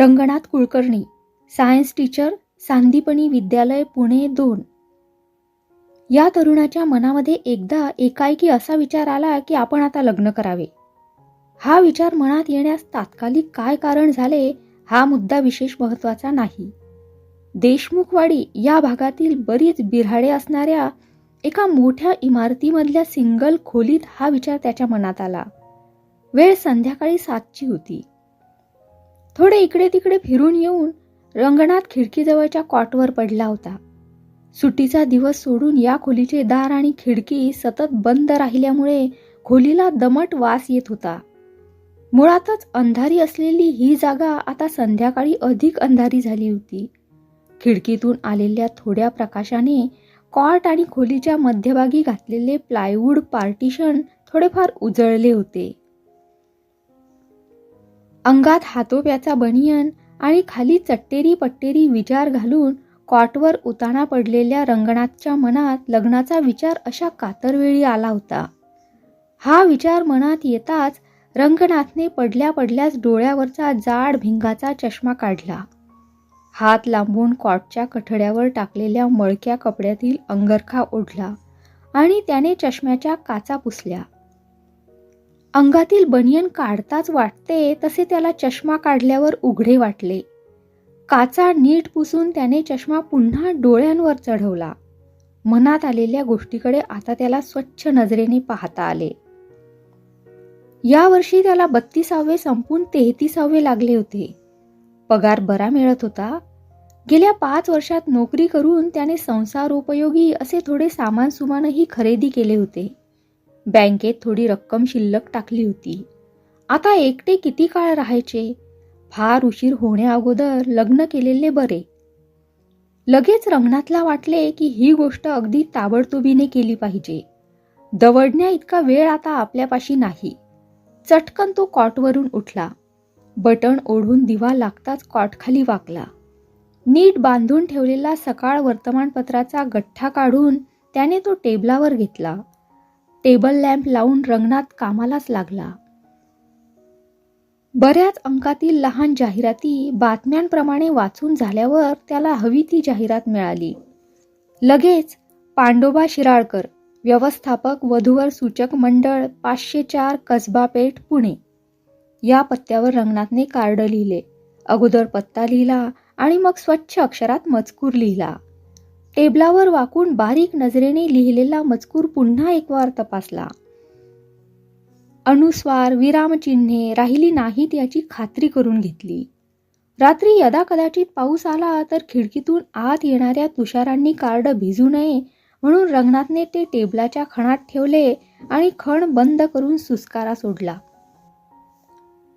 Ranganath Kulkarni science teacher Sandipani Vidyalaya Pune दोन. या तरुणाच्या मनामध्ये एकदा एकाएकी असा विचार आला की आपण आता लग्न करावे. हा विचार मनात येण्यास तात्कालिक काय कारण झाले हा मुद्दा विशेष महत्त्वाचा नाही. देशमुखवाडी या भागातील बरीच बिऱ्हाडे असणाऱ्या एका मोठ्या इमारतीमधल्या सिंगल खोलीत हा विचार त्याच्या मनात आला. वेळ संध्याकाळी सातची होती. थोडे इकडे तिकडे फिरून येऊन रंगनाथ खिडकीजवळच्या कॉटवर पडला होता. सुट्टीचा दिवस सोडून या खोलीचे दार आणि खिडकी सतत बंद राहिल्यामुळे खोलीला दमट वास येत होता. मुळातच अंधारी असलेली ही जागा आता संध्याकाळी अधिक अंधारी झाली होती. खिडकीतून आलेल्या थोड्या प्रकाशाने कॉट आणि खोलीच्या मध्यभागी घातलेले प्लायवूड पार्टिशन थोडेफार उजळले होते. अंगात हातोप्याचा बनियन आणि खाली चट्टेरी पट्टेरी विचार घालून कॉटवर उताणा पडलेल्या रंगनाथच्या मनात लग्नाचा विचार अशा कातरवेळी आला होता. हा विचार मनात येताच रंगनाथने पडल्या पडल्याच डोळ्यावरचा जाड भिंगाचा चष्मा काढला. हात लांबून कॉटच्या कठड्यावर टाकलेल्या मळक्या कपड्यातील अंगरखा ओढला आणि त्याने चष्म्याच्या काचा पुसल्या. अंगातील बनियन काढताच वाटते तसे त्याला चष्मा काढल्यावर उघडे वाटले. काचा नीट पुसून त्याने चष्मा पुन्हा डोळ्यांवर चढवला. मनात आलेल्या गोष्टीकडे आता त्याला स्वच्छ नजरेने पाहता आले. यावर्षी त्याला बत्तीसावे संपून तेहतीसावे लागले होते. पगार बरा मिळत होता. गेल्या पाच वर्षात नोकरी करून त्याने संसारोपयोगी असे थोडे सामान सुमानही खरेदी केले होते. बँकेत थोडी रक्कम शिल्लक टाकली होती. आता एकटे किती काळ राहायचे? फार उशीर होण्याअगोदर लग्न केलेले बरे. लगेच रंगणातला वाटले की ही गोष्ट अगदी ताबडतोबीने केली पाहिजे. दवडण्या इतका वेळ आता आपल्यापाशी नाही. चटकन तो कॉटवरून उठला. बटण ओढून दिवा लागताच कॉटखाली वाकला. नीट बांधून ठेवलेला सकाळ वर्तमानपत्राचा गठ्ठा काढून त्याने तो टेबलावर घेतला. टेबल लॅम्प लावून रंगणात कामालाच लागला. बऱ्याच अंकातील लहान जाहिराती बातम्यांप्रमाणे वाचून झाल्यावर त्याला हवी ती जाहिरात मिळाली. लगेच पांडोबा शिराळकर व्यवस्थापक वधूवर सूचक मंडळ पाचशे चार कसबा पेठ पुणे. या पत्त्यावर रंगनाथने कार्ड लिहिले. अगोदर पत्ता लिहिला आणि मग स्वच्छ अक्षरात मजकूर लिहिला. टेबलावर वाकून बारीक नजरेने लिहिलेला मजकूर पुन्हा एक वार तपासला. अनुस्वार विरामचिन्हे राहिली नाहीत याची खात्री करून घेतली. रात्री यदा कदाचित पाऊस आला तर खिडकीतून आत येणाऱ्या तुषारांनी कार्ड भिजू नये म्हणून रंगनाथने ते टेबलाच्या खणात ठेवले आणि खण बंद करून सुस्कारा सोडला.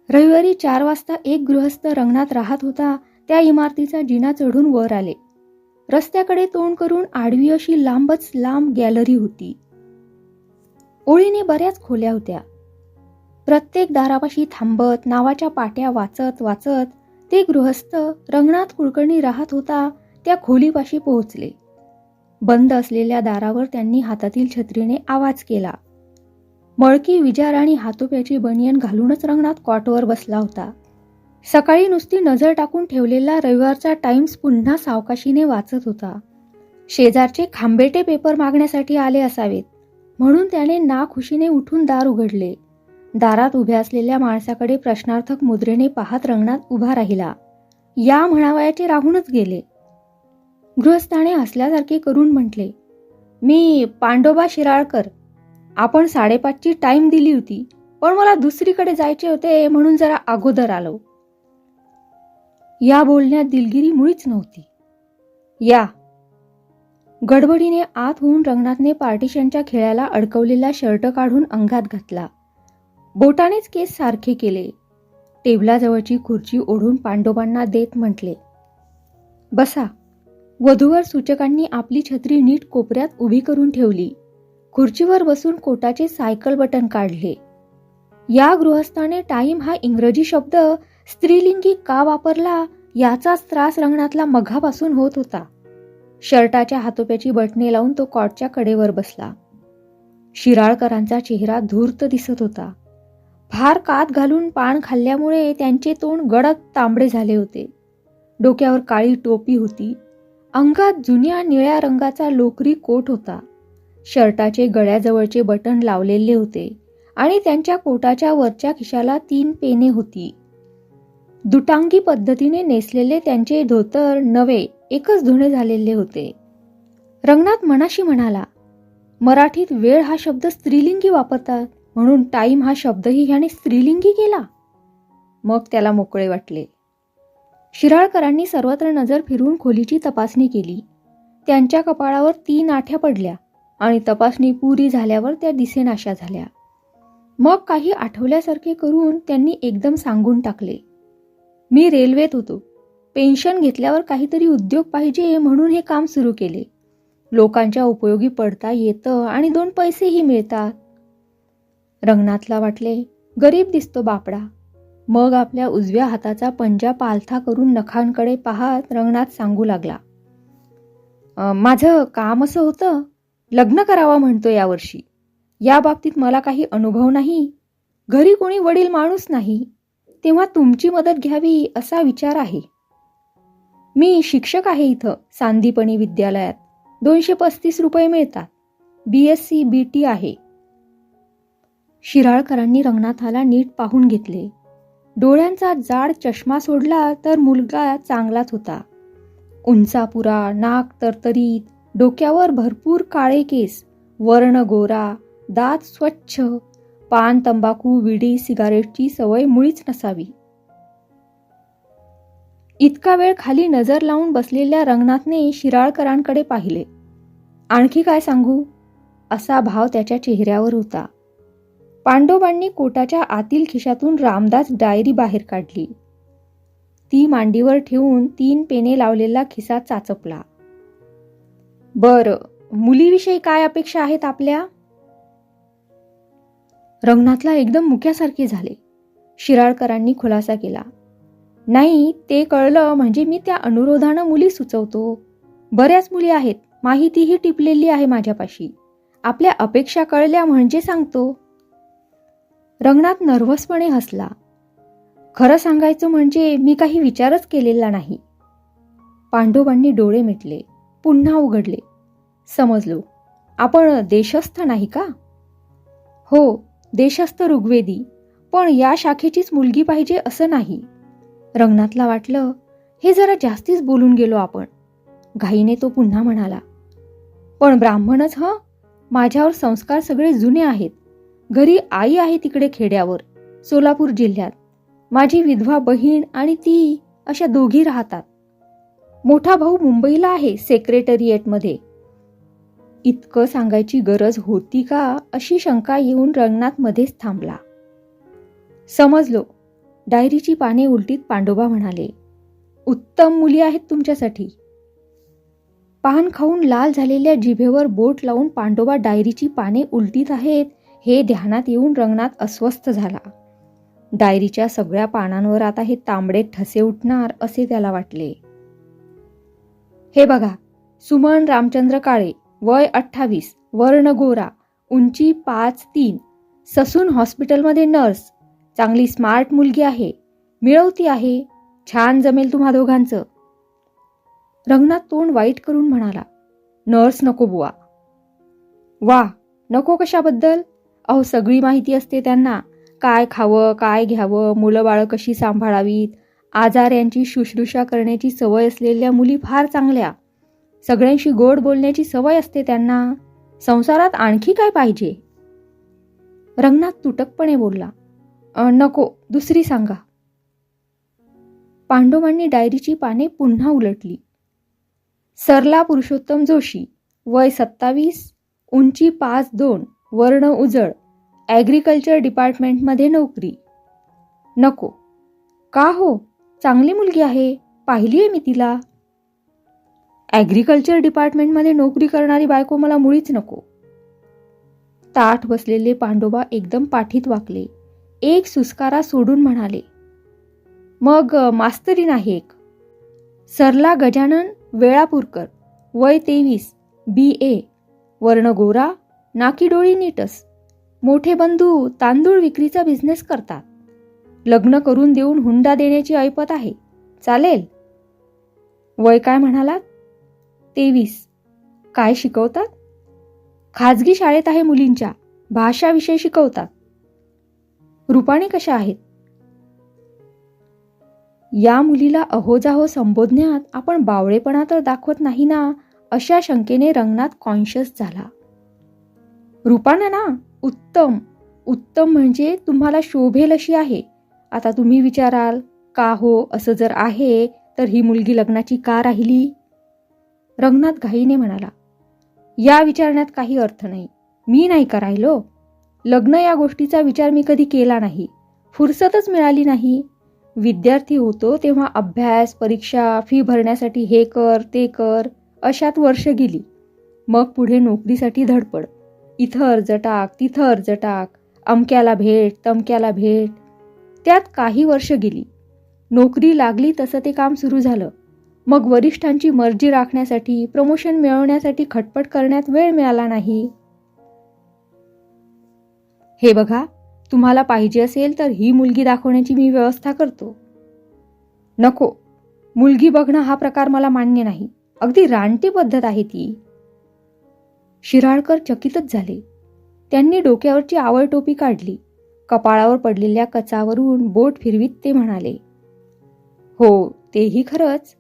रविवारी चार वाजता एक गृहस्थ रंगनाथ राहत होता. त्या इमारतीचा जिना चढून वर आले. रस्त्याकडे तोंड करून आडवी अशी लांबच लांब गॅलरी होती. ओळीने बऱ्याच खोल्या होत्या. प्रत्येक दारापाशी थांबत नावाच्या पाट्या वाचत वाचत ते गृहस्थ रंगनाथ कुलकर्णी राहत होता त्या खोलीपाशी पोहोचले. बंद असलेल्या दारावर त्यांनी हातातील छत्रीने आवाज केला. मळकी विजार आणि हातोप्याची बनियन घालूनच रंगनाथ कॉटवर बसला होता. सकाळी नुसती नजर टाकून ठेवलेला रविवारचा टाइम्स पुन्हा सावकाशीने वाचत होता. शेजारचे खांबेटे पेपर मागण्यासाठी आले असावेत. म्हणून त्याने नाखुशीने उठून दार उघडले. दारात उभ्या असलेल्या माणसाकडे प्रश्नार्थक मुद्रेने पाहत रंगणात उभा राहिला. या म्हणावयाचे राहूनच गेले. गृहस्थाने हसल्यासारखे करून म्हटले मी पांडोबा शिराळकर. आपण साडेपाचची टाईम दिली होती पण मला दुसरीकडे जायचे होते म्हणून जरा अगोदर आलो. या बोलण्यात दिलगिरी मुळीच नव्हती. या. गडबडीने आत होऊन रंगनाथने पार्टिशनच्या खेळाला अडकवलेला शर्ट काढून अंगात घातला. बोटानेच केस सारखे केले. टेबलाजवळची खुर्ची ओढून पांडोबांना देत म्हटले बसा. वधूवर सूचकांनी आपली छत्री नीट कोपऱ्यात उभी करून ठेवली. खुर्चीवर बसून कोटाचे सायकल बटन काढले. या गृहस्थाने टाईम हा इंग्रजी शब्द स्त्रीलिंगी का वापरला याचाच त्रास रंगणातला मघापासून होत होता. शर्टाच्या हातोप्याची बटणे लावून तो कॉटच्या कडेवर बसला. शिराळकरांचा चेहरा धूर्त दिसत होता. फार कात घालून पान खाल्ल्यामुळे त्यांचे तोंड गडद तांबडे झाले होते. डोक्यावर काळी टोपी होती. अंगात जुन्या निळ्या रंगाचा लोकरी कोट होता. शर्टाचे गळ्याजवळचे बटन लावलेले होते आणि त्यांच्या कोटाच्या वरच्या खिशाला तीन पेने होती. दुटांगी पद्धतीने नेसलेले त्यांचे धोतर नवे एकच धुणे झालेले होते. रंगनाथ मनाशी म्हणाला मराठीत वेळ हा शब्द स्त्रीलिंगी वापरतात म्हणून टाईम हा शब्दही ह्याने स्त्रीलिंगी केला. मग त्याला मोकळे वाटले. शिराळकरांनी सर्वत्र नजर फिरून खोलीची तपासणी केली. त्यांच्या कपाळावर तीन आठ्या पडल्या आणि तपासणी पुरी झाल्यावर त्या दिसेनाशा झाल्या. मग काही आठवल्यासारखे करून त्यांनी एकदम सांगून टाकले. मी रेल्वेत होतो. पेन्शन घेतल्यावर काहीतरी उद्योग पाहिजे म्हणून हे काम सुरू केले. लोकांच्या उपयोगी पडता येतं आणि दोन पैसेही मिळतात. रंगनाथला वाटले गरीब दिसतो बापडा. मग आपल्या उजव्या हाताचा पंजा पालथा करून नखांकडे पाहत रंगनाथ सांगू लागला. माझं काम असं होतं? लग्न करावं म्हणतो यावर्षी. या बाबतीत मला काही अनुभव नाही? घरी कोणी वडील माणूस नाही? तेव्हा तुमची मदत घ्यावी असा विचार आहे. मी शिक्षक आहे इथं सांदीपणी विद्यालयात. दोनशे पस्तीस रुपये मिळतात. B S C B T आहे. शिराळकरांनी रंगनाथाला नीट पाहून घेतले. डोळ्यांचा जाड चष्मा सोडला तर मुलगा चांगलाच होता. उंचापुरा नाक तरतरीत डोक्यावर भरपूर काळे केस वर्ण गोरा दात स्वच्छ पान तंबाखू विडी सिगारेटची सवय मुळीच नसावी. इतका वेळ खाली नजर लावून बसलेल्या रंगनाथने शिराळकरांकडे पाहिले. आणखी काय सांगू? असा भाव त्याच्या चेहऱ्यावर होता. पांडोबांनी कोटाच्या आतील खिशातून रामदास डायरी बाहेर काढली. ती मांडीवर ठेवून तीन पेने लावलेला खिसा चाचपला. बर मुलीविषयी काय अपेक्षा आहेत आपल्या? रंगनाथला एकदम मुक्यासारखे झाले. शिराळकरांनी खुलासा केला. नाही ते कळलं म्हणजे मी त्या अनुरोधानं मुली सुचवतो. बऱ्याच मुली आहेत माहितीही टिपलेली आहे माझ्यापाशी. आपल्या अपेक्षा कळल्या म्हणजे सांगतो. रंगनाथ नर्वसपणे हसला. खरं सांगायचं म्हणजे मी काही विचारच केलेला नाही. पांडोबांनी डोळे मिटले पुन्हा उघडले. समजलो. आपण देशस्थ नाही का? हो. देशस्थ ऋग्वेदी पण या शाखेचीच मुलगी पाहिजे असं नाही. रंगनाथला वाटलं हे जरा जास्तीच बोलून गेलो आपण. घाईने तो पुन्हा म्हणाला पण ब्राह्मणच हं? माझ्यावर संस्कार सगळे जुने आहेत. घरी आई आहे तिकडे खेड्यावर सोलापूर जिल्ह्यात. माझी विधवा बहीण आणि ती अशा दोघी राहतात. मोठा भाऊ मुंबईला आहे सेक्रेटरिएटमध्ये इतकं सांगायची गरज होती का? अशी शंका येऊन रंगनाथमध्येच थांबला. समजलो. डायरीची पाने उलटीत पांडोबा म्हणाले उत्तम मुली आहेत तुमच्यासाठी. पान खाऊन लाल झालेल्या जिभेवर बोट लावून पांडोबा डायरीची पाने उलटीत आहेत हे ध्यानात येऊन रंगनाथ अस्वस्थ झाला. डायरीच्या सगळ्या पानांवर आता हे तांबडे ठसे उठणार असे त्याला वाटले. हे बघा सुमन रामचंद्र काळे वय अठ्ठावीस वर्ण गोरा उंची पाच तीन. ससून हॉस्पिटलमध्ये नर्स. चांगली स्मार्ट मुलगी आहे. मिळवती आहे. छान जमेल तुम्हा दोघांचं. रंगनाथ तोंड वाईट करून म्हणाला नर्स नको बुवा. वा नको कशाबद्दल? अहो सगळी माहिती असते त्यांना. काय खावं काय घ्यावं मुलं बाळं कशी सांभाळावीत? आजार यांची शुश्रूषा करण्याची सवय असलेल्या मुली फार चांगल्या. सगळ्यांशी गोड बोलण्याची सवय असते त्यांना. संसारात आणखी काय पाहिजे? रंगनाथ तुटकपणे बोलला नको दुसरी सांगा. पांडोबांनी डायरीची पाने पुन्हा उलटली. सरला पुरुषोत्तम जोशी वय सत्तावीस उंची पाच दोन वर्ण उजळ ॲग्रिकल्चर डिपार्टमेंटमध्ये नोकरी. नको. का हो? चांगली मुलगी आहे पाहिली आहे मी तिला. ॲग्रिकल्चर डिपार्टमेंटमध्ये नोकरी करणारी बायको मला मुळीच नको. ताठ बसलेले पांडोबा एकदम पाठीत वाकले. एक सुस्कारा सोडून म्हणाले मग मास्तरी नाही एक. सरला गजानन वेळापूरकर वय तेवीस बी ए वर्ण गोरा नाकी डोळी नीटस मोठे बंधू तांदूळ विक्रीचा बिझनेस करतात. लग्न करून देऊन हुंडा देण्याची ऐपत आहे. चालेल? वय काय म्हणालात? तेवीस. काय शिकवतात? खाजगी शाळेत आहे मुलींच्या भाषाविषयी शिकवतात. रूपाने कशा आहेत? या मुलीला अहोजाहो संबोधण्यात आपण बावळेपणा तर दाखवत नाही ना अशा शंकेने रंगनाथ कॉन्शियस झाला. रूपानं ना उत्तम. उत्तम म्हणजे तुम्हाला शोभेल अशी आहे. आता तुम्ही विचाराल का हो असं जर आहे तर ही मुलगी लग्नाची का राहिली? रंगनाथ घाईने म्हणाला या विचारण्यात काही अर्थ नाही. मी नाही करायलो लग्न या गोष्टीचा विचार मी कधी केला नाही. फुरसतच मिळाली नाही. विद्यार्थी होतो तेव्हा अभ्यास परीक्षा फी भरण्यासाठी हे कर ते कर अशात वर्ष गेली. मग पुढे नोकरीसाठी धडपड. इथं अर्ज टाक तिथं अर्ज टाक. अमक्याला भेट तमक्याला भेट. त्यात काही वर्ष गेली. नोकरी लागली तसं ते काम सुरू झालं. मग वरिष्ठांची मर्जी राखण्यासाठी प्रमोशन मिळवण्यासाठी खटपट करण्यात वेळ मिळाला नाही. हे बघा तुम्हाला पाहिजे असेल तर ही मुलगी दाखवण्याची मी व्यवस्था करतो. नको मुलगी बघणं हा प्रकार मला मान्य नाही. अगदी रानटी पद्धत आहे ती. शिराळकर चकितच झाले. त्यांनी डोक्यावरची आवळ टोपी काढली. कपाळावर पडलेल्या कचावरून बोट फिरवीत ते म्हणाले हो तेही खरंच.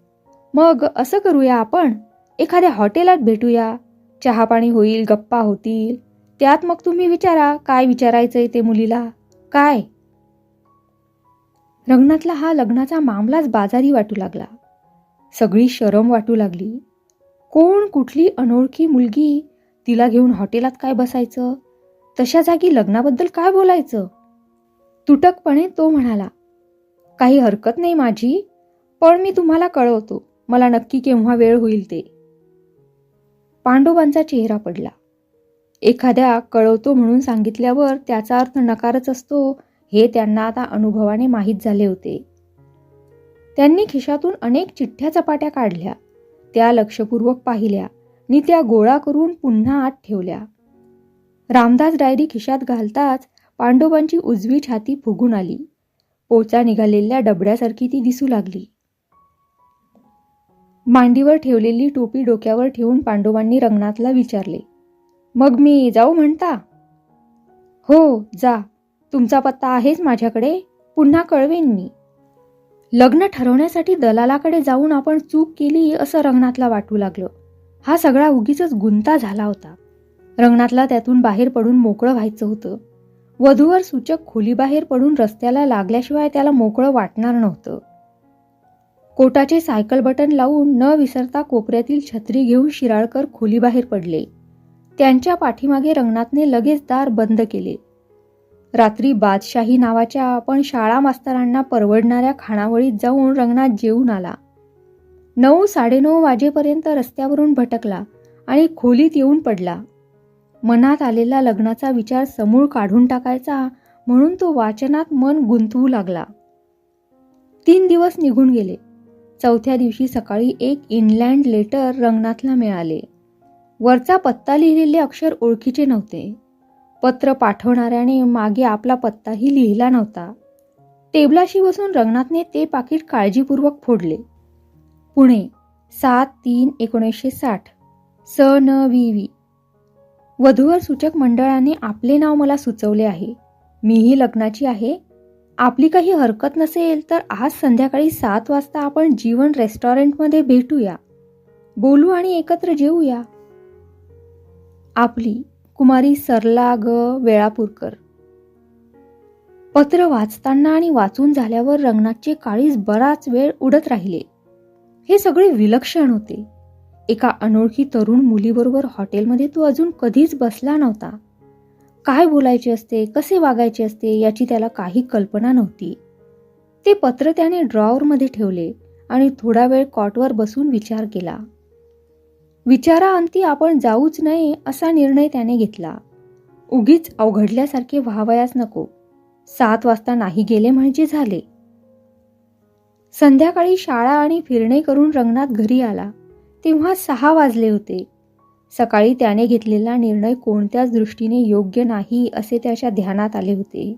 मग असं करूया आपण. एखाद्या हॉटेलात भेटूया. चहापाणी होईल गप्पा होतील. त्यात मग तुम्ही विचारा काय विचारायचंय ते मुलीला. काय? रंगनाथला हा लग्नाचा मामलाच बाजारी वाटू लागला. सगळी शरम वाटू लागली. कोण कुठली अनोळखी मुलगी तिला घेऊन हॉटेलात काय बसायचं? तशा जागी लग्नाबद्दल काय बोलायचं? तुटकपणे तो म्हणाला काही हरकत नाही माझी पण मी तुम्हाला कळवतो. मला नक्की केव्हा वेळ होईल ते. पांडोबांचा चेहरा पडला. एखाद्या कळवतो म्हणून सांगितल्यावर त्याचा अर्थ नकारच असतो हे त्यांना आता अनुभवाने माहीत झाले होते. त्यांनी खिशातून अनेक चिठ्ठ्या चपाट्या काढल्या. त्या लक्षपूर्वक पाहिल्या नि त्या गोळा करून पुन्हा आत ठेवल्या. रामदास डायरी खिशात घालताच पांडोबांची उजवी छाती फुगून आली. पोचा निघालेल्या डबड्यासारखी ती दिसू लागली. मांडीवर ठेवलेली टोपी डोक्यावर ठेवून पांडवांनी रंगनाथला विचारले मग मी जाऊ म्हणता? हो जा. तुमचा पत्ता आहेच माझ्याकडे. पुन्हा कळवेन मी. लग्न ठरवण्यासाठी दलालाकडे जाऊन आपण चूक केली असं रंगनाथला वाटू लागलं. हा सगळा उगीच गुंता झाला होता. रंगनाथला त्यातून बाहेर पडून मोकळं व्हायचं होतं. वधूवर सूचक खोलीबाहेर पडून रस्त्याला लागल्याशिवाय त्याला मोकळं वाटणार नव्हतं. कोटाचे सायकल बटन लावून न विसरता कोपऱ्यातील छत्री घेऊन शिराळकर खोलीबाहेर पडले. त्यांच्या पाठीमागे रंगनाथने लगेच दार बंद केले. रात्री बादशाही नावाच्या पण शाळा मास्तरांना परवडणाऱ्या खाणावळीत जाऊन रंगनाथ जेवून आला. नऊ साडेनऊ वाजेपर्यंत रस्त्यावरून भटकला आणि खोलीत येऊन पडला. मनात आलेला लग्नाचा विचार समूळ काढून टाकायचा म्हणून तो वाचनात मन गुंतवू लागला. तीन दिवस निघून गेले. चौथ्या दिवशी सकाळी एक इनलँड लेटर रंगनाथला मिळाले. वरचा पत्ता लिहिलेले अक्षर ओळखीचे नव्हते. पत्र पाठवणाऱ्याने मागे आपला पत्ताही लिहिला नव्हता. टेबलाशी बसून रंगनाथने ते पाकिट काळजीपूर्वक फोडले. पुणे सात तीन एकोणीसशे साठ. स न वी वी. वधूवर सूचक मंडळाने आपले नाव मला सुचवले आहे. मीही लग्नाची आहे. आपली काही हरकत नसेल तर आज संध्याकाळी सात वाजता आपण जीवन रेस्टॉरंटमध्ये भेटूया. बोलू आणि एकत्र जेवूया आपली कुमारी सरला ग. वेळापूरकर. पत्र वाचताना आणि वाचून झाल्यावर रंगनाथचे काळीज बराच वेळ उडत राहिले. हे सगळे विलक्षण होते. एका अनोळखी तरुण मुलीबरोबर हॉटेलमध्ये तो अजून कधीच बसला नव्हता. काय बोलायचे असते कसे वागायचे असते याची त्याला काही कल्पना नव्हती. ते पत्र त्याने ड्रॉवरमध्ये ठेवले आणि थोडा वेळ कॉटवर बसून विचार केला. विचाराअंती आपण जाऊच नये असा निर्णय त्याने घेतला. उगीच अवघडल्यासारखे व्हावयास नको. सात वाजता नाही गेले म्हणजे झाले. संध्याकाळी शाळा आणि फिरणे करून रंगनाथ घरी आला. तेव्हा सहा वाजले होते. सकाळी त्याने घेतलेला निर्णय कोणत्याच दृष्टीने योग्य नाही असे त्याच्या ध्यानात आले होते.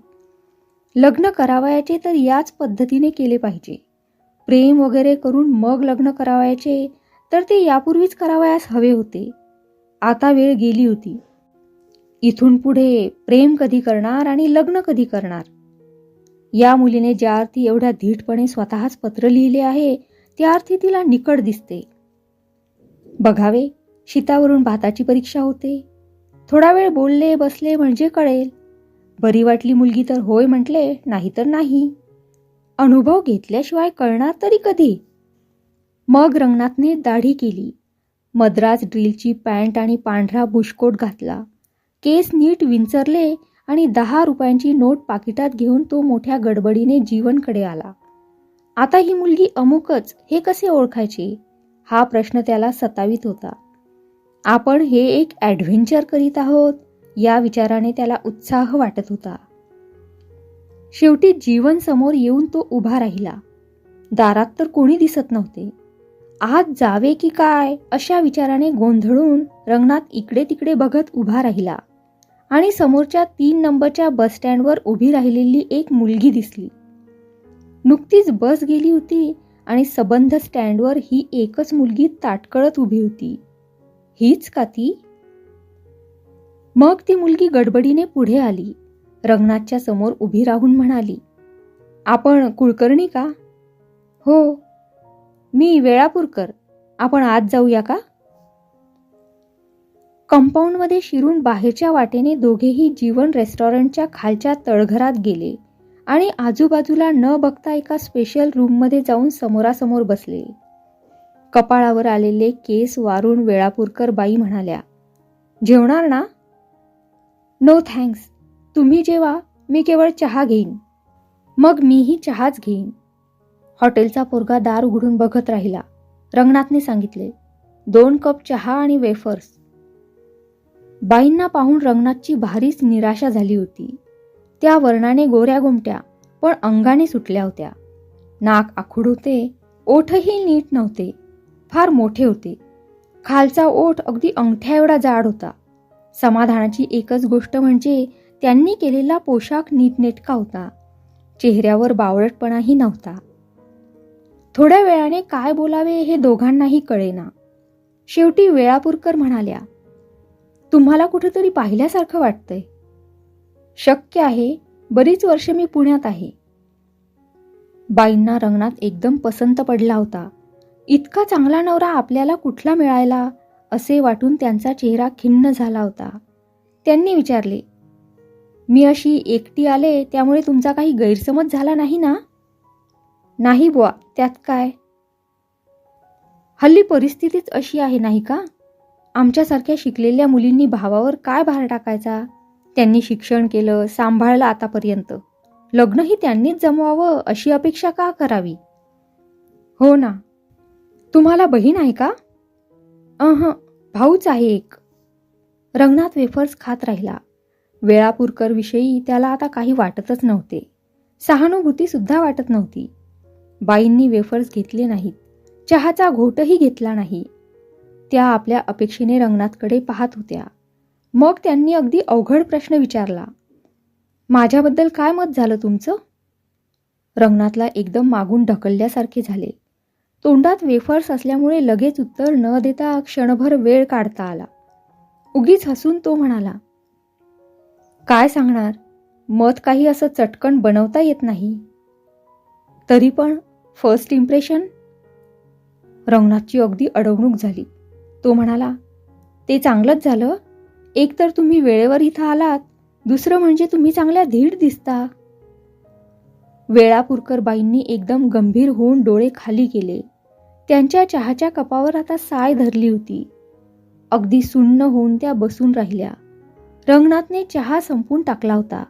लग्न करावयाचे तर याच पद्धतीने केले पाहिजे. प्रेम वगैरे करून मग लग्न करावयाचे तर ते यापूर्वीच करावयास हवे होते. आता वेळ गेली होती. इथून पुढे प्रेम कधी करणार आणि लग्न कधी करणार? या मुलीने ज्या अर्थी एवढ्या धीटपणे स्वतःच पत्र लिहिले आहे त्या अर्थी तिला निकट दिसते. बघावे शीतावरून भाताची परीक्षा होते. थोडा वेळ बोलले बसले म्हणजे कळेल. बरी वाटली मुलगी तर होय म्हटले नाही तर नाही. अनुभव घेतल्याशिवाय कळणार तरी कधी? मग रंगनाथने दाढी केली. मद्रास ड्रिलची पॅन्ट आणि पांढरा बुशकोट घातला. केस नीट विंचरले आणि दहा रुपयांची नोट पाकिटात घेऊन तो मोठ्या गडबडीने जीवनकडे आला. आता ही मुलगी अमुकच हे कसे ओळखायचे? हा प्रश्न त्याला सतावित होता. आपण हे एक ॲडव्हेंचर करीत आहोत. या विचाराने त्याला उत्साह वाटत होता. शेवटी जीवन समोर येऊन तो उभा राहिला. दारात तर कोणी दिसत नव्हते. आज जावे की काय अशा विचाराने गोंधळून रंगनाथ इकडे तिकडे बघत उभा राहिला. आणि समोरच्या तीन नंबरच्या बस स्टँडवर उभी राहिलेली एक मुलगी दिसली. नुकतीच बस गेली होती आणि सबंध स्टँडवर ही एकच मुलगी ताटकळत उभी होती. हीच का ती? मग ती मुलगी गडबडीने पुढे आली. रंगनाथच्या समोर उभी राहून म्हणाली आपण कुलकर्णी का? हो. मी वेळापूरकर. आपण आज जाऊया का? कंपाऊंडमध्ये शिरून बाहेरच्या वाटेने दोघेही जीवन रेस्टॉरंटच्या खालच्या तळघरात गेले आणि आजूबाजूला न बघता एका स्पेशल रूममध्ये जाऊन समोरासमोर बसले. कपाळावर आलेले केस वारून वेळापूरकर बाई म्हणाल्या जेवणार ना? नो थँक्स तुम्ही जेवा मी केवळ चहा घेईन. मग मीही चहाच घेईन. हॉटेलचा पोरगा दार उघडून बघत राहिला. रंगनाथने सांगितले दोन कप चहा आणि वेफर्स. बाईंना पाहून रंगनाथची भारीच निराशा झाली होती. त्या वर्णाने गोऱ्या गोमट्या पण अंगाने सुटल्या होत्या. नाक आखूड होते ओठही नीट नव्हते. फार मोठे होते. खालचा ओठ अगदी अंगठ्या एवढा जाड होता. समाधानाची एकच गोष्ट म्हणजे त्यांनी केलेला पोशाख नीटनेटका होता. चेहऱ्यावर बावळटपणाही नव्हता. थोड्या वेळाने काय बोलावे हे दोघांनाही कळेना. शेवटी वेळापूरकर म्हणाल्या तुम्हाला कुठेतरी पाहिल्यासारखं वाटतंय. शक्य आहे बरीच वर्ष मी पुण्यात आहे. बाईंना रंगणात एकदम पसंत पडला होता. इतका चांगला नवरा आपल्याला कुठला मिळायला? असे वाटून त्यांचा चेहरा खिन्न झाला होता. त्यांनी विचारले मी अशी एकटी आले त्यामुळे तुमचा काही गैरसमज झाला नाही ना? नाही बुवा त्यात काय? हल्ली परिस्थितीच अशी आहे नाही का? आमच्यासारख्या शिकलेल्या मुलींनी भावावर काय भार टाकायचा? त्यांनी शिक्षण केलं सांभाळलं आतापर्यंत. लग्नही त्यांनीच जमवावं अशी अपेक्षा का करावी? हो ना. तुम्हाला बहीण आहे का? अह भाऊच आहे एक. रंगनाथ वेफर्स खात राहिला. वेळापूरकर विषयी त्याला आता काही वाटतच नव्हते. सहानुभूती सुद्धा वाटत नव्हती. बाईंनी वेफर्स घेतले नाहीत. चहाचा घोटही घेतला नाही. त्या आपल्या अपेक्षेने रंगनाथकडे पाहत होत्या. मग त्यांनी अगदी अवघड प्रश्न विचारला. माझ्याबद्दल काय मत झालं तुमचं? रंगनाथला एकदम मागून ढकलल्यासारखे झाले. तोंडात वेफर्स असल्यामुळे लगेच उत्तर न देता क्षणभर वेळ काढता आला. उगीच हसून तो म्हणाला काय सांगणार? मत काही असं चटकन बनवता येत नाही. तरी पण फर्स्ट इम्प्रेशन रंगनाथची अगदी अडवणूक झाली. तो म्हणाला ते चांगलंच झालं. एक तर तुम्ही वेळेवर इथं आलात. दुसरं म्हणजे तुम्ही चांगल्या धीड दिसता. वेळापुरकर बाईंनी एकदम गंभीर होऊन डोळे खाली केले. त्यांच्या चहाच्या कपावर आता साय धरली होती. अगदी सुन्न होऊन त्या बसून राहिल्या. रंगनाथने चहा संपून टाकला होता.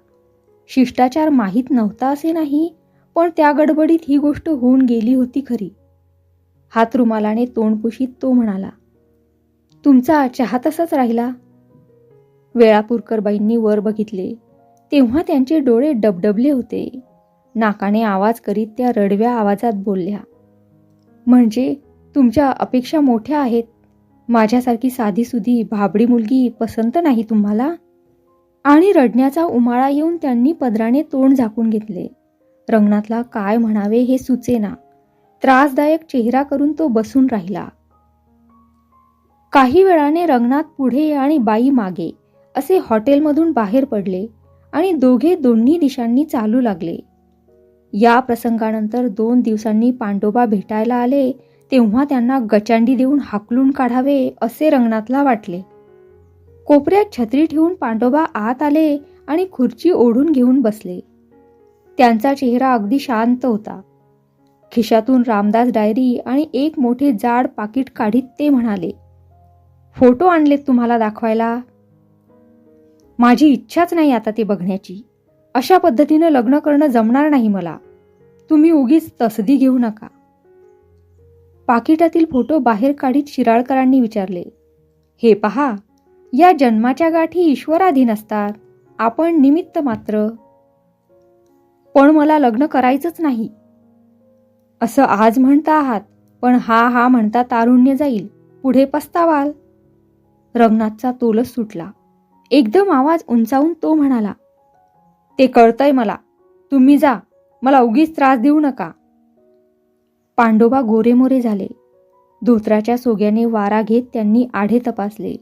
शिष्टाचार माहीत नव्हता असे नाही पण त्या गडबडीत ही गोष्ट होऊन गेली होती खरी. हात रुमालाने तोंड पुशीत तो म्हणाला तुमचा चहा तसाच राहिला? वेळापूरकरबाईंनी वर बघितले. तेव्हा त्यांचे डोळे डबडबले होते. नाकाने आवाज करीत त्या रडव्या आवाजात बोलल्या म्हणजे तुमच्या अपेक्षा मोठ्या आहेत. माझ्यासारखी साधीसुधी भाबडी मुलगी पसंत नाही तुम्हाला? आणि रडण्याचा उमाळा येऊन त्यांनी पदराने तोंड झाकून घेतले. रंगनाथला काय म्हणावे हे सुचेना. त्रासदायक चेहरा करून तो बसून राहिला. काही वेळाने रंगनाथ पुढे आणि बाई मागे असे हॉटेलमधून बाहेर पडले आणि दोघे दोन्ही दिशांनी चालू लागले. या प्रसंगानंतर दोन दिवसांनी पांडोबा भेटायला आले तेव्हा त्यांना गचांडी देऊन हाकलून काढावे असे रंगनाथला वाटले. कोपऱ्यात छत्री ठेवून पांडोबा आत आले आणि खुर्ची ओढून घेऊन बसले. त्यांचा चेहरा अगदी शांत होता. खिशातून रामदास डायरी आणि एक मोठे जाड पाकिट काढीत ते म्हणाले फोटो आणलेत तुम्हाला दाखवायला. माझी इच्छाच नाही आता ते बघण्याची. अशा पद्धतीनं लग्न करणं जमणार नाही मला. तुम्ही उगीच तसदी घेऊ नका. पाकिटातील फोटो बाहेर काढीत शिराळकरांनी विचारले हे पहा या जन्माच्या गाठी ईश्वराधीन असतात. आपण निमित्त मात्र. पण मला लग्न करायचंच नाही. असं आज म्हणता आहात पण हा हा म्हणता तारुण्य जाईल. पुढे पस्तावाल. रंगनाथचा तोलच सुटला. एकदम आवाज उंचावून तो म्हणाला ते कळतंय मला. तुम्ही जा. मला उगीच त्रास देऊ नका. पांडोबा गोरेमोरे झाले. धोत्राच्या सोग्याने वारा घेत त्यांनी आढे तपासले.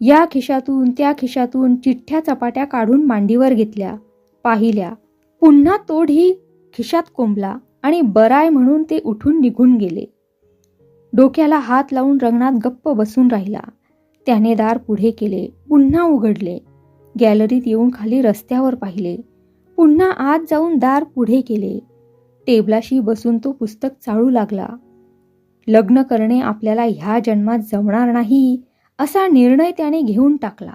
या खिशातून त्या खिशातून चिठ्ठ्या चपाट्या काढून मांडीवर घेतल्या. पाहिल्या पुन्हा तोडही खिशात कोंबला आणि बराय म्हणून ते उठून निघून गेले. डोक्याला हात लावून रंगणात गप्प बसून राहिला. त्याने दार पुढे केले पुन्हा उघडले. गॅलरीत येऊन खाली रस्त्यावर पाहिले. पुन्हा आत जाऊन दार पुढे केले. टेबलाशी बसून तो पुस्तक चाळू लागला. लग्न करणे आपल्याला ह्या जन्मात जमणार नाही असा निर्णय त्याने घेऊन टाकला.